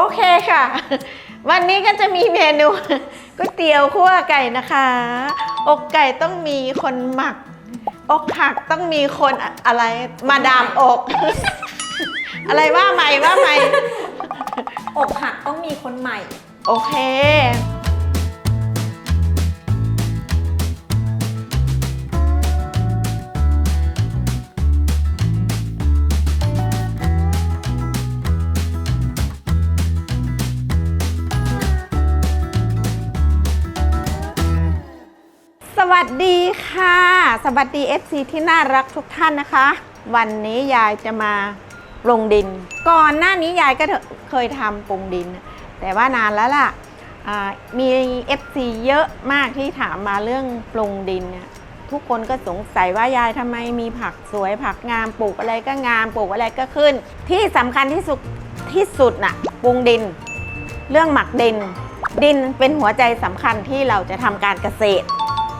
โอเคค่ะ วันนี้ก็จะมีเมนูก๋วยเตี๋ยวคั่วไก่นะคะ อกไก่ต้องมีคนหมัก อกหักต้องมีคนอะอะไร มาดามอก อะไรว่าใหม่ว่าใหม่ อกหักต้องมีคนใหม่ โอเค วัสดี FC ที่น่ารักทุกท่านนะคะ วันนี้ยายจะมาปรุงดิน ก่อนหน้านี้ยายก็เคยทำปรุงดิน แต่ว่านานแล้วล่ะมี FC เยอะมากที่ถามมาเรื่องปรุงดินเนี่ยทุกคนก็สงสัยว่ายายทำไมมีผักสวยผักงามปลูกอะไรก็งามปลูกอะไรก็ขึ้น ที่สำคัญที่สุดที่สุดน่ะปรุงดิน เรื่องหมักดิน ดินเป็นหัวใจสำคัญที่เราจะทำการเกษตร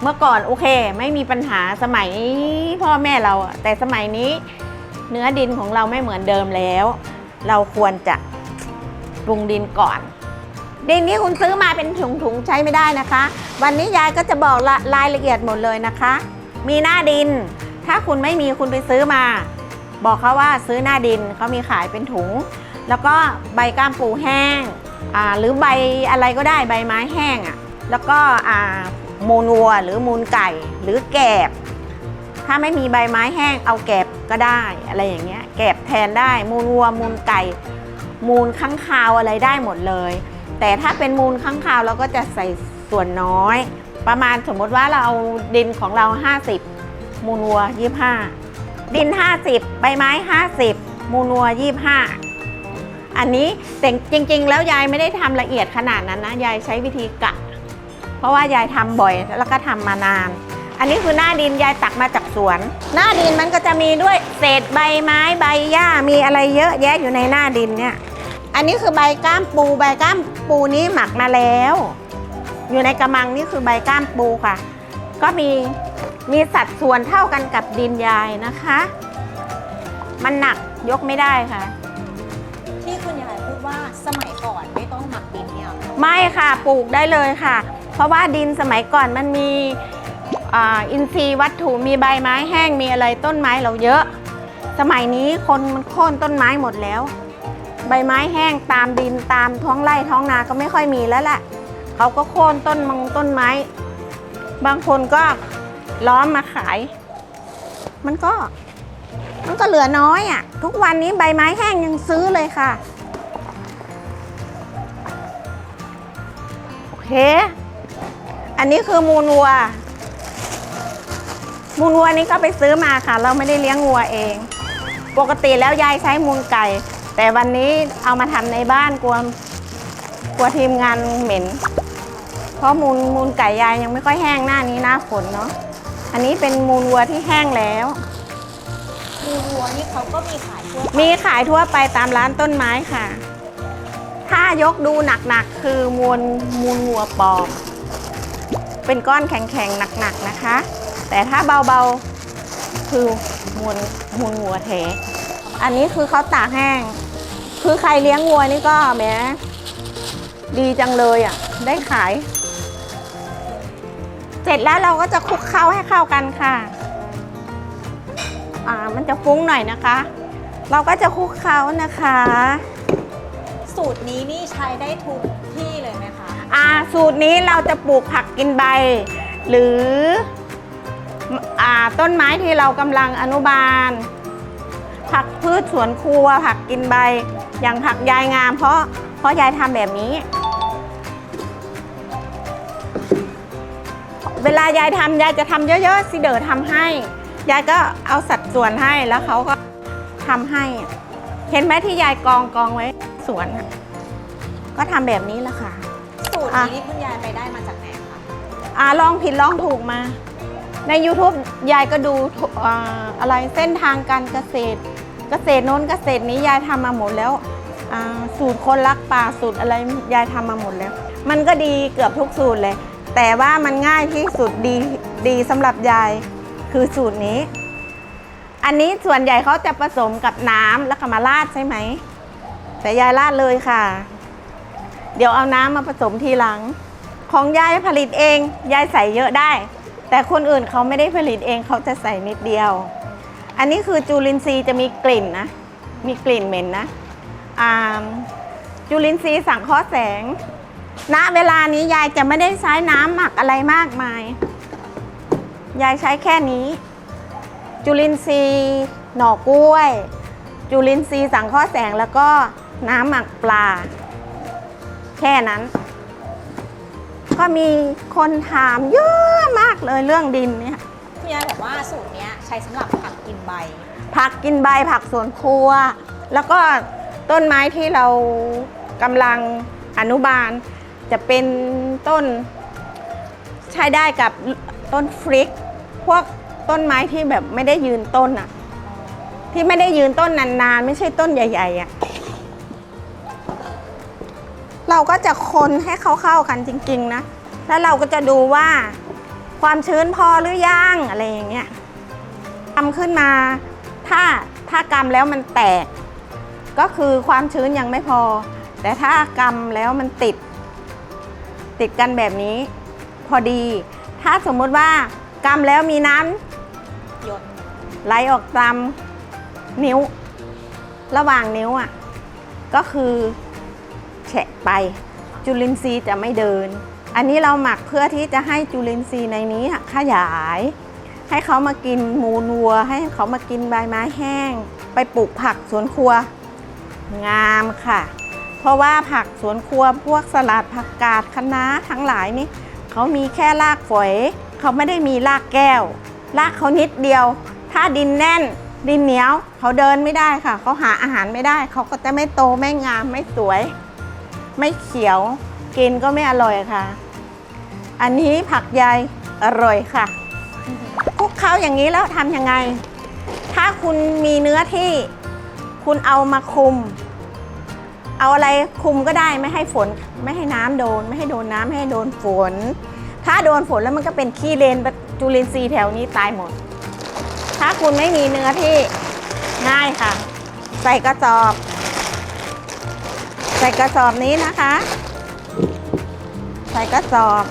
เมื่อก่อนโอเค ไม่มีปัญหาสมัยพ่อแม่เราอะแต่สมัยนี้ เนื้อดินของเราไม่เหมือนเดิมแล้ว เราควรจะปรุงดินก่อน ดินที่คุณซื้อมาเป็นถุงๆใช้ไม่ได้นะคะ วันนี้ยายก็จะบอกละรายละเอียดหมดเลยนะคะ มีหน้าดิน ถ้าคุณไม่มีคุณไปซื้อมา บอกเขาว่าซื้อหน้าดินเขามีขายเป็นถุง แล้วก็ใบก้ามปูแห้งหรือใบอะไรก็ได้ใบไม้แห้งอะ่ะแล้วก็ มูลวัว หรือมูลไก่ หรือแกบ ถ้าไม่มีใบไม้แห้งเอาแกบก็ได้อะไรอย่างเงี้ยแกบแทนได้ มูลวัว มูลไก่ มูลค้างคาวอะไรได้หมดเลย แต่ถ้าเป็นมูลค้างคาวเราก็จะใส่ส่วนน้อย ประมาณสมมติว่าเราเอาดินของเรา 50 มูลวัว 25 ดิน 50 ใบไม้ 50 มูลวัว 25อันนี้แต่จริง ๆ แล้วยายไม่ได้ทำละเอียดขนาดนั้นนะ ยายใช้วิธีกะ เพราะว่ายายทำบ่อยแล้วก็ทำมานาน อันนี้คือหน้าดินยายตักมาจากสวน หน้าดินมันก็จะมีด้วยเศษใบไม้ใบหญ้ามีอะไรเยอะแยะอยู่ในหน้าดินเนี่ย อันนี้คือใบก้ามปูใบก้ามปูนี้หมักมาแล้ว อยู่ในกระมังนี่คือใบก้ามปูค่ะ ก็มีมีสัดส่วนเท่ากันกับดินยายนะคะ มันหนักยกไม่ได้ค่ะ ที่คุณยายพูดว่าสมัยก่อนไม่ต้องหมักดินเนี่ยไม่ค่ะปลูกได้เลยค่ะ เพราะว่าดินสมัยก่อนมันมีอินทรีย์วัตถุมีใบไม้แห้งมีอะไรต้นไม้เราเยอะ สมัยนี้คนมันโค่นต้นไม้หมดแล้ว ใบไม้แห้งตามดินตามท้องไร่ท้องนาก็ไม่ค่อยมีแล้วแหละเขาก็โค่นต้นมงต้นไม้ บางคนก็ล้อมมาขาย มันก็ มันก็เหลือน้อยอะ่ะ ทุกวันนี้ใบไม้แห้งยังซื้อเลยค่ะโอเค อันนี้คือมูลวัว มูลวัวนี้ก็ไปซื้อมาค่ะ เราไม่ได้เลี้ยงวัวเอง ปกติแล้วยายใช้มูลไก่ แต่วันนี้เอามาทำในบ้านกลัวกลัวทีมงานเหม็น เพราะมูลมูลไก่ยายยังไม่ค่อยแห้งหน้านี้หน้าฝนเนาะ อันนี้เป็นมูลวัวที่แห้งแล้ว มูลวัวนี่เขาก็มีขายทั่วไปมีขายทั่วไปตามร้านต้นไม้ค่ะ ถ้ายกดูหนักๆคือมูลมูลวัวปลอม เป็นก้อนแข็งๆหนักๆนะคะ แต่ถ้าเบาๆคือมูลมูลวัวแท้อันนี้คือเขาตากแห้ง คือใครเลี้ยงวัวนี่ก็แหมดีจังเลยอะ ได้ขาย เสร็จแล้วเราก็จะคลุกเคล้าให้เข้ากันค่ะ อ่ามันจะฟุ้งหน่อยนะคะ เราก็จะคลุกเคล้านะคะ สูตรนี้นี่ใช้ได้ทุก สูตรนี้เราจะปลูกผักกินใบ หรืออต้นไม้ที่เรากำลังอนุบาล ผักพืชสวนครัว ผักกินใบ อย่างผักยายงาม เพราะเพราะยายทำแบบนี้ เวลายายทำยายจะทำเยอะๆสิเดอทำให้ ยายก็เอาสัดส่วนให้แล้วเขาก็ทำให้ เห็นไหมที่ยายกองกองไว้สวน ก็ทำแบบนี้แหละค่ะ อะ นี้นี่คุณยายไปได้มาจากไหนคะ อ่าลองผิดลองถูกมา ใน YouTube ยายก็ดูทุอ่าอะไรเส้นทางการเกษตร เกษตรโน้นเกษตรนี้ยายทำมาหมดแล้วอ่าสูตรคนรักป่าสูตรอะไรยายทำมาหมดแล้ว มันก็ดีเกือบทุกสูตรเลย แต่ว่ามันง่ายที่สุดดีดีสำหรับยายคือสูตรนี้ อันนี้ส่วนใหญ่เขาจะผสมกับน้ำแล้วก็มาราดใช่ไหม แต่ยายราดเลยค่ะ เดี๋ยวเอาน้ำมาผสมทีหลัง ของยายผลิตเอง ยายใส่เยอะได้ แต่คนอื่นเขาไม่ได้ผลิตเองเขาจะใส่นิดเดียว อันนี้คือจุลินทรีย์จะมีกลิ่นนะ มีกลิ่นเหม็นนะจุลินทรีย์สังเคราะห์แสง ณ เวลานี้ยายจะไม่ได้ใช้น้ำหมักอะไรมากมาย ยายใช้แค่นี้ จุลินทรีย์หน่อกล้วย จุลินทรีย์สังเคราะห์แสงแล้วก็น้ำหมักปลา แค่นั้น ก็มีคนถามเยอะมากเลยเรื่องดินเนี่ยคุณยายบอกว่าสูตรเนี้ยใช้สำหรับผักกินใบ ผักกินใบผักสวนครัว แล้วก็ต้นไม้ที่เรากำลังอนุบาล จะเป็นต้น ใช้ได้กับต้นฟริก พวกต้นไม้ที่แบบไม่ได้ยืนต้นอะที่ไม่ได้ยืนต้นนานๆ ไม่ใช่ต้นใหญ่ ๆอะ เราก็จะคนให้เขาเข้ากันจริงๆนะ แล้วเราก็จะดูว่าความชื้นพอหรือยังอะไรอย่างเงี้ยทำขึ้นมา ถ้าถ้ากำแล้วมันแตก ก็คือความชื้นยังไม่พอ แต่ถ้ากำแล้วมันติด ติดกันแบบนี้ พอดี ถ้าสมมุติว่ากำแล้วมีน้หยดไหลออกตามนิ้ว ระหว่างนิ้วอะก็คือ แฉะไป จุลินทรีย์จะไม่เดิน อันนี้เราหมักเพื่อที่จะให้จุลินทรีย์ในนี้ขยาย ให้เขามากินมูลวัว ให้เขามากินใบไม้แห้ง ไปปลูกผักสวนครัว งามค่ะ เพราะว่าผักสวนครัวพวกสลัดผักกาดคะน้าทั้งหลายนี่เขามีแค่รากฝอยเขาไม่ได้มีรากแก้ว รากเขานิดเดียว ถ้าดินแน่นดินเหนียวเขาเดินไม่ได้ค่ะ เขาหาอาหารไม่ได้ เขาก็จะไม่โตไม่งามไม่สวย ไม่เขียวกินก็ไม่อร่อยค่ะ อันนี้ผักใยอร่อยค่ะคลุกเคล้าอย่างนี้แล้วทำยังไง ถ้าคุณมีเนื้อที่คุณเอามาคุม เอาอะไรคุมก็ได้ไม่ให้ฝน ไม่ให้น้ำโดน ไม่ให้โดนน้ำไม่ให้โดนฝน ถ้าโดนฝนแล้วมันก็เป็นขี้เลนจุลินทรีย์แถวนี้ตายหมด ถ้าคุณไม่มีเนื้อที่ง่ายค่ะ ใส่กระสอบ ใส่กระสอบนี้นะคะ ใส่กระสอบ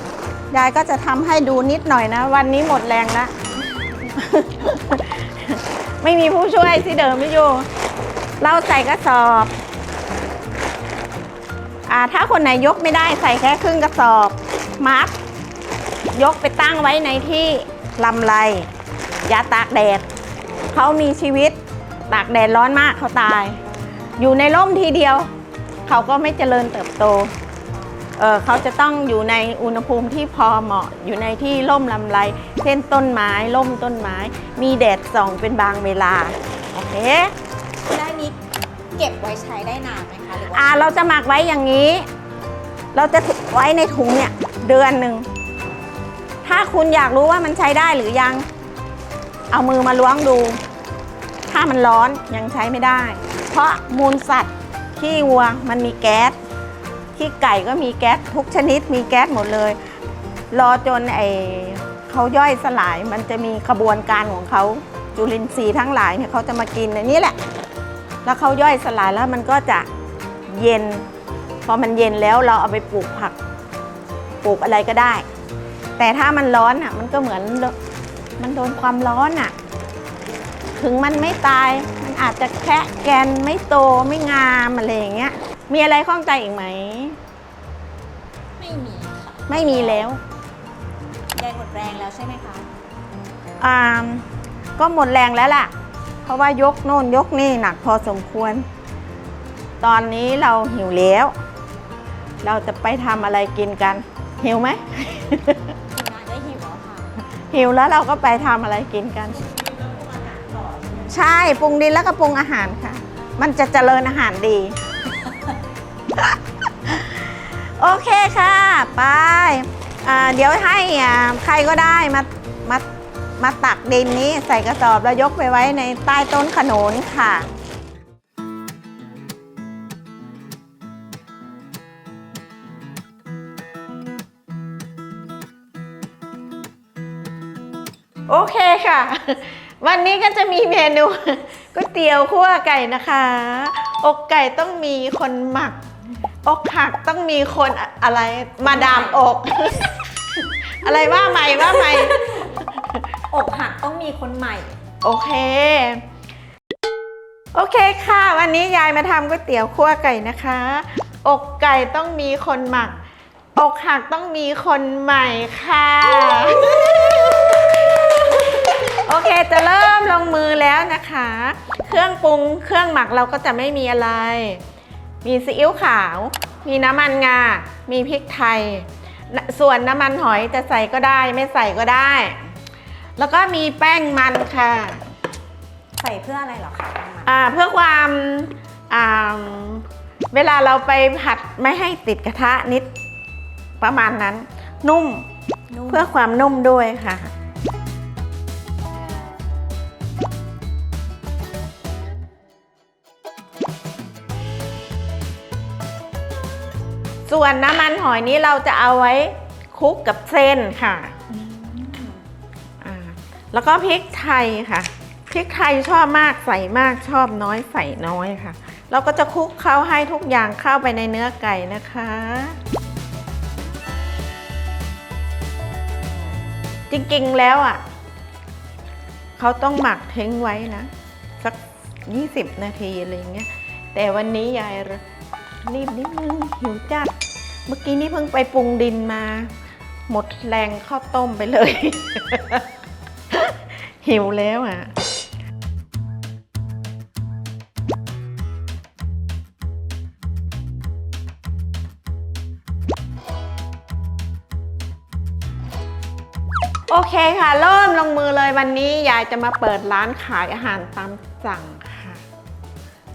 ยายก็จะทำให้ดูนิดหน่อยนะ วันนี้หมดแรงล้วไม่มีผู้ช่วยที่เดิมไม่อยู่เราใส่กระสอบอ่าถ้าคนไหนยกไม่ได้ใส่แค่ครึ่งกระสอบมัดยกไปตั้งไว้ในที่ลำไรอย่าตากแดดเขามีชีวิตตากแดดร้อนมากเขาตาย อยู่ในร่มทีเดียว เขาก็ไม่เจริญเติบโตเออเขาจะต้องอยู่ในอุณหภูมิที่พอเหมาะ อยู่ในที่ร่มลำไร เช่นต้นไม้ร่มต้นไม้ มีแดดส่องเป็นบางเวลา โอเคได้นี้เก็บไว้ใช้ได้นานไหมคะหรือว่าอ่าเราจะหมักไว้อย่างนี้ เราจะไว้ในถุงเนี่ยเดือนหนึ่ง ถ้าคุณอยากรู้ว่ามันใช้ได้หรือยัง เอามือมาล้วงดู ถ้ามันร้อนยังใช้ไม่ได้ เพราะมูลสัตว์ ขี้วัวมันมีแก๊สขี้ไก่ก็มีแก๊สทุกชนิดมีแก๊สหมดเลย รอจนไอเขาย่อยสลายมันจะมีขบวนการของเขาจุลินทรีย์ทั้งหลายเนี่ยเขาจะมากินในนี้แหละ แล้วเขาย่อยสลายแล้วมันก็จะเย็น พอมันเย็นแล้วเราเอาไปปลูกผักปลูกอะไรก็ได้ แต่ถ้ามันร้อนอะมันก็เหมือนมันโดนความร้อนอะ ถึงมันไม่ตาย อาจจะแคะแกนไม่โตไม่งามอะไรอย่างเงี้ย มีอะไรข้องใจอีกไหม ไม่มีค่ะไม่มีแล้วยายหมดแรงแล้วใช่ไหมคะอ่าก็หมดแรงแล้วล่ะ เพราะว่ายกโน่นยกนี่หนักพอสมควร ตอนนี้เราหิวแล้ว เราจะไปทำอะไรกินกัน หิวไหม ทีมงานได้หิวแล้วค่ะ หิวแล้วเราก็ไปทำอะไรกินกัน ใช่ปรุงดินแล้วก็ปรุงอาหารค่ะ มันจะเจริญอาหารดี โอเคค่ะ ไปเดี๋ยวให้ใครก็ได้มามามาตักดินนี้ใส่กระสอบแล้วยกไปไว้ในใต้ต้นขนุนค่ะโอเคค่ะ วันนี้ก็จะมีเมนูก๋วยเตี๋ยวคั่วไก่นะคะ อกไก่ต้องมีคนหมัก อกหักต้องมีคนอะอะไรมาดามอก อะไรว่าใหม่ว่าใหม่ อกหักต้องมีคนใหม่ โอเค โอเคค่ะ วันนี้ยายมาทำก๋วยเตี๋ยวคั่วไก่นะคะ อกไก่ต้องมีคนหมัก อกหักต้องมีคนใหม่ค่ะ งมือแล้วนะคะ เครื่องปรุงเครื่องหมักเราก็จะไม่มีอะไร มีซีอิ๊วขาว มีน้ำมันงา มีพริกไทย ส่วนน้ำมันหอยจะใส่ก็ได้ไม่ใส่ก็ได้ แล้วก็มีแป้งมันค่ะ ใส่เพื่ออะไรเหรอคะน้ำมันอ่าเพื่อความอ่าเวลาเราไปผัดไม่ให้ติดกระทะนิดประมาณนั้น นุ่มนุ่มเพื่อความนุ่มด้วยค่ะ ส่วนน้ำมันหอยนี้เราจะเอาไว้คลุกกับเส้นค่ะแล้วก็พริกไทยค่ะพริกไทยชอบมากใส่มากชอบน้อยใส่น้อยค่ะ เราก็จะคลุกเข้าให้ทุกอย่างเข้าไปในเนื้อไก่นะคะ จริงๆแล้วอะเขาต้องหมักทิ้งไว้นะ สัก 20 นาทีอะไรอย่างเงี้ยแต่วันนี้ยาย รีบนิดนึงหิวจัด เมื่อกี้นี่เพิ่งไปปรุงดินมา หมดแรงข้าวต้มไปเลย หิวแล้วอะโอเคค่ะ เริ่มลงมือเลยวันนี้ยายจะมาเปิดร้านขายอาหารตามสั่งค่ะ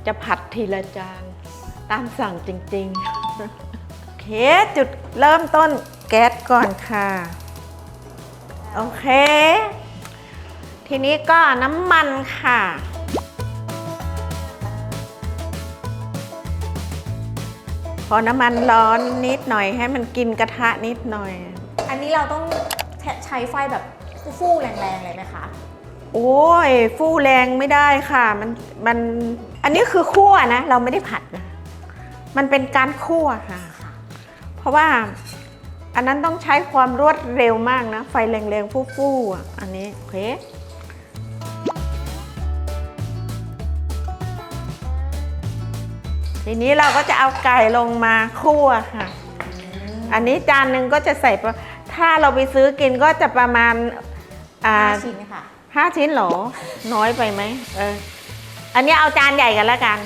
จะผัดทีละจาน ตามสั่งจริงๆ โอเค จุดเริ่มต้นแก๊สก่อนค่ะ โอเค ทีนี้ก็น้ำมันค่ะพอน้ำมันร้อนนิดหน่อยให้มันกินกระทะนิดหน่อย อันนี้เราต้องใช้ไฟแบบฟู่ๆแรงๆเลยไหมคะ โอ้ย ฟู่แรงไม่ได้ค่ะ มันมัน อันนี้คือคั่วนะ เราไม่ได้ผัดนะ มันเป็นการคั่วค่ะค่ะ เพราะว่าอันนั้นต้องใช้ความรวดเร็วมากนะ ไฟแรงๆ ฟู่ๆอะอันนี้ โอเคทีนี้เราก็จะเอาไก่ลงมาคั่วค่ะ อันนี้จานหนึ่งก็จะใส่ประถ้าเราไปซื้อกินก็จะประมาณอ่าห้าชิ้นค่ะห้าชิ้นเหรอ น้อยไปไหมเออ อันนี้เอาจานใหญ่กันแล้วกัน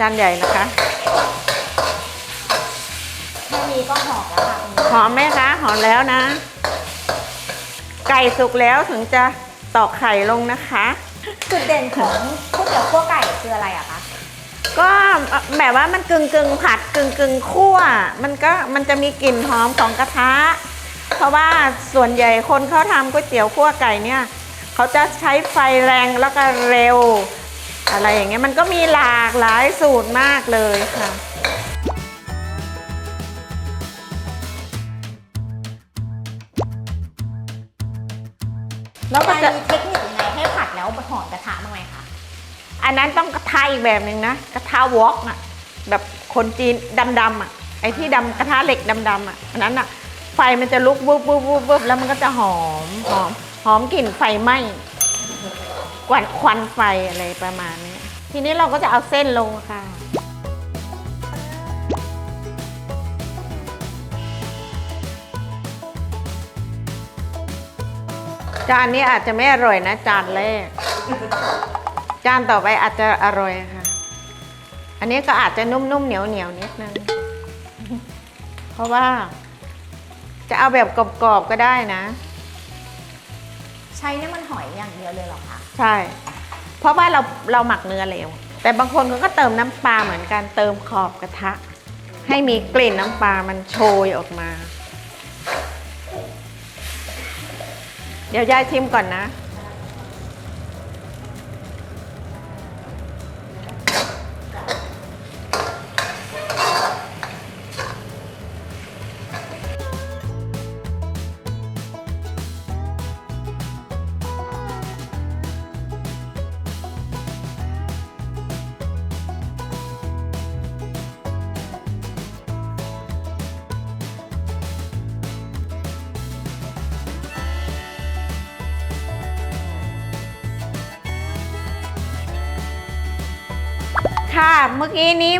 จานใหญ่นะคะแค่นี้ก็หอมแล้วค่ะคุณหอมไหมคะหอมแล้วนะ ไก่สุกแล้วถึงจะตอกไข่ลงนะคะ จุดเด่นของก๋วยเตี๋ยวคั่วไก่คืออะไรอะคะก็แบบว่ามันกึ่งกึ่งๆผัดกึ่งกึ่งๆคั่ว มันก็มันจะมีกลิ่นหอมของกระทะ เพราะว่าส่วนใหญ่คนเขาทำก๋วยเตี๋ยวคั่วไก่เนี่ย เขาจะใช้ไฟแรงแล้วก็เร็ว อะไรอย่างเงี้ยมันก็มีหลากหลายสูตรมากเลยค่ะ แล้วก็ยายจะ มีเทคนิคยังไงให้ผัดแล้วหอมกระทะบ้างไหมคะอันนั้นต้องกระทะอีกแบบหนึ่งนะกระทะวอกอะแบบคนจีนดำๆอะไอ้ที่ดำกระทะเหล็กดำๆอะอันนั้นอะไฟมันจะลุกวุบวุบวุบวุบแล้วมันก็จะหอมหอมหอมกลิ่นไฟไหม้ กวนควันไฟอะไรประมาณนี้ ทีนี้เราก็จะเอาเส้นลงค่ะ จานนี้อาจจะไม่อร่อยนะจานแรก จานต่อไปอาจจะอร่อยค่ะ อันนี้ก็อาจจะนุ่มๆเหนียวเหนียวๆนิดนึง เพราะว่า จะเอาแบบกรอบๆก็ได้นะ ใช้น้ำมันหอยอย่างเดียวเลยเหรอคะ ใช่ เพราะว่าเราเราหมักเนื้อแล้วแต่บางคนเขาก็เติมน้ำปลาเหมือนกันเติมขอบกระทะ ให้มีกลิ่นน้ำปลามันโชยออกมา เดี๋ยวยายชิมก่อนนะ ค่ะ เมื่อกี้นี้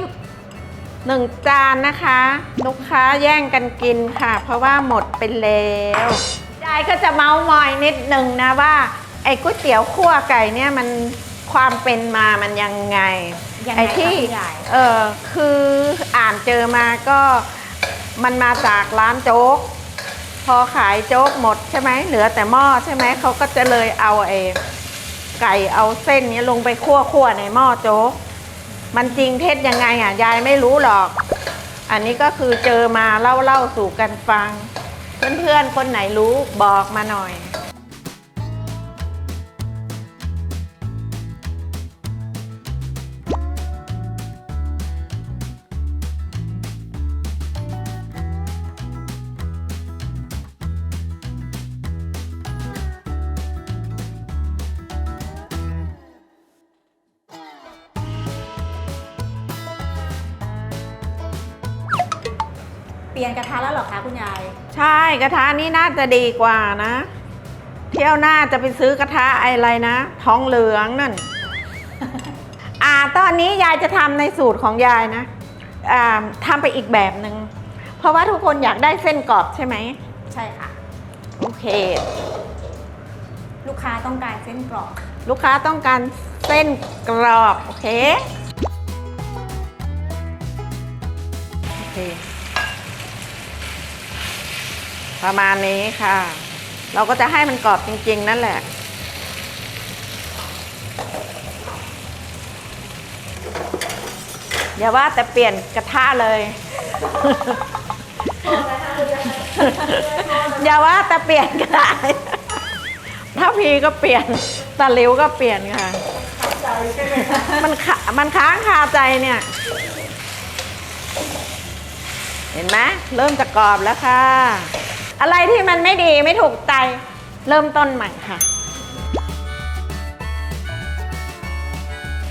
หนึ่งจานนะคะ ลูกค้าแย่งกันกินค่ะ เพราะว่าหมดไปแล้วยายก็จะเมาส์มอยนิดนึงนะว่า ไอ้ก๋วยเตี๋ยวคั่วไก่เนี่ยมันความเป็นมามันยังไงยังไงไอ้คะที่คุณยาย เออคืออ่านเจอมาก็มันมาจากร้านโจ๊ก พอขายโจ๊กหมดใช่ไหมเหลือแต่หม้อใช่ไหมเขาก็จะเลยเอาเอไก่เอาเส้นเนี้ยลงไปคั่วคั่วในหม้อโจ๊ก มันจริงเท็จยังไงอะยายไม่รู้หรอก อันนี้ก็คือเจอมาเล่าเล่าสู่กันฟัง เพื่อนๆคนไหนรู้บอกมาหน่อย ลี่ยนกระทะแล้วเหรอคะคุณยาย ใช่กระทะนี้น่าจะดีกว่านะ เที่ยวหน้าจะไปซื้อกระทะอะไรนะท้องเหลืองนั่น อ่าตอนนี้ยายจะทำในสูตรของยายนะอ่าทำไปอีกแบบหนึ่งเพราะว่าทุกคนอยากได้เส้นกรอบใช่ไหมใช่ค่ะ โอเค ลูกค้าต้องการเส้นกรอบ ลูกค้าต้องการเส้นกรอบ โอเค โอเค ประมาณนี้ค่ะ เราก็จะให้มันกรอบจริง ๆ นั่นแหละ อย่าว่าแต่เปลี่ยนกระทะเลย อย่าว่าแต่เปลี่ยนกระทะถ้าพีก็เปลี่ยนตะหลิวก็เปลี่ยนค่ะ มันขามันค้างคาใจเนี่ย เห็นไหมเริ่มจะกรอบแล้วค่ะ อะไรที่มันไม่ดีไม่ถูกใจ เริ่มต้นใหม่ค่ะ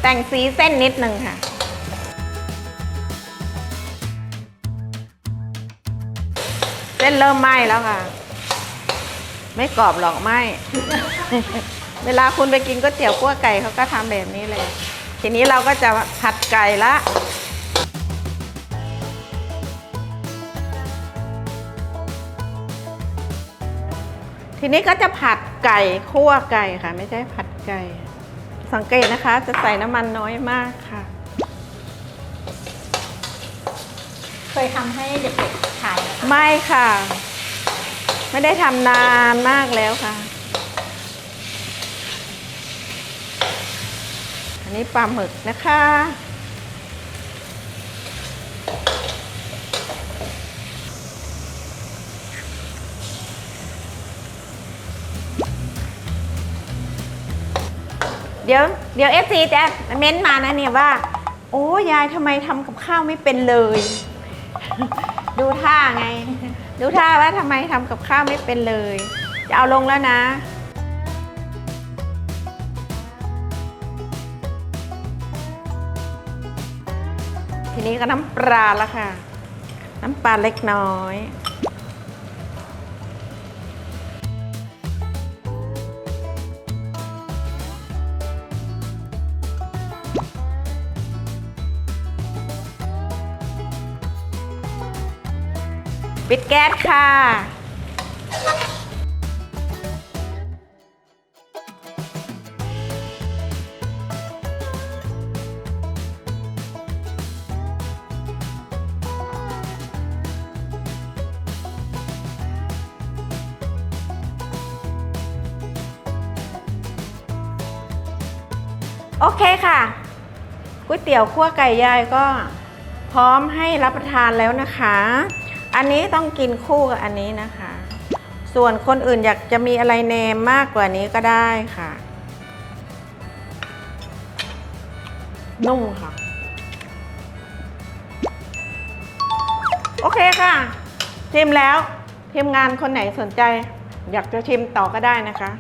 แต่งสีเส้นนิดนึงค่ะ เส้นเริ่มไหม้แล้วค่ะ ไม่กรอบหรอกไหม้ เวลาคุณไปกินก๋วยเตี๋ยวกั้วไก่เขาก็ทำแบบนี้เลย ทีนี้เราก็จะผัดไก่ละ ทีนี้ก็จะผัดไก่คั่วไก่ค่ะ ไม่ใช่ผัดไก่ สังเกตนะคะ จะใส่น้ำมันน้อยมากค่ะ เคยทำให้เด็กๆทานไหมคะไม่ค่ะ ไม่ได้ทำนานมากแล้วค่ะ อันนี้ปลาหมึกนะคะ เดี๋ยวเดี๋ยวเอฟซีจะเม้นต์มานะเนี่ยว่า โอ้ยายทำไมทำกับข้าวไม่เป็นเลย ดูท่าไง ดูท่าว่าทำไมทำกับข้าวไม่เป็นเลย จะเอาลงแล้วนะทีนี้ก็น้ำปลาแล้วค่ะ น้ำปลาเล็กน้อย ปิดแก๊สค่ะ โอเคค่ะก๋วยเตี๋ยวคั่วไก่ยายก็พร้อมให้รับประทานแล้วนะคะ อันนี้ต้องกินคู่กับอันนี้นะคะ ส่วนคนอื่นอยากจะมีอะไรเนมมากกว่านี้ก็ได้ค่ะ นุ่มค่ะ โอเคค่ะ ชิมแล้วทีมงานคนไหนสนใจ อยากจะชิมต่อก็ได้นะคะ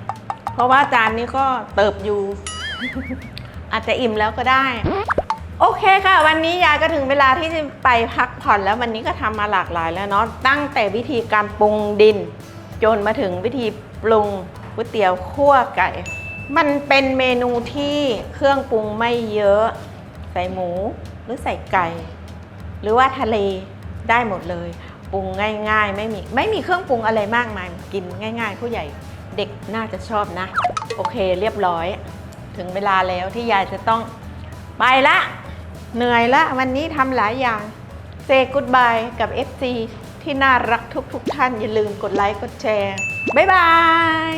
เพราะว่าจานนี้ก็เติบอยู่ อาจจะอิ่มแล้วก็ได้ โอเคค่ะ วันนี้ยายก็ถึงเวลาที่จะไปพักผ่อนแล้ววันนี้ก็ทำมาหลากหลายแล้วเนาะตั้งแต่วิธีการปรุงดิน จนมาถึงวิธีปรุงก๋วยเตี๋ยวคั่วไก่ มันเป็นเมนูที่เครื่องปรุงไม่เยอะ ใส่หมูหรือใส่ไก่ หรือว่าทะเลได้หมดเลยปรุงง่าย ๆ ไม่มีไม่มีเครื่องปรุงอะไรมากมายกินง่าย ๆ ผู้ใหญ่เด็กน่าจะชอบนะ โอเคเรียบร้อย ถึงเวลาแล้วที่ยายจะต้องไปละ เหนื่อยละวันนี้ทำหลายอย่างเซกุดบายกับ FC ที่น่ารักทุกๆทท่านอย่าลืมกดไลค์กดแชร์ บ๊ายบาย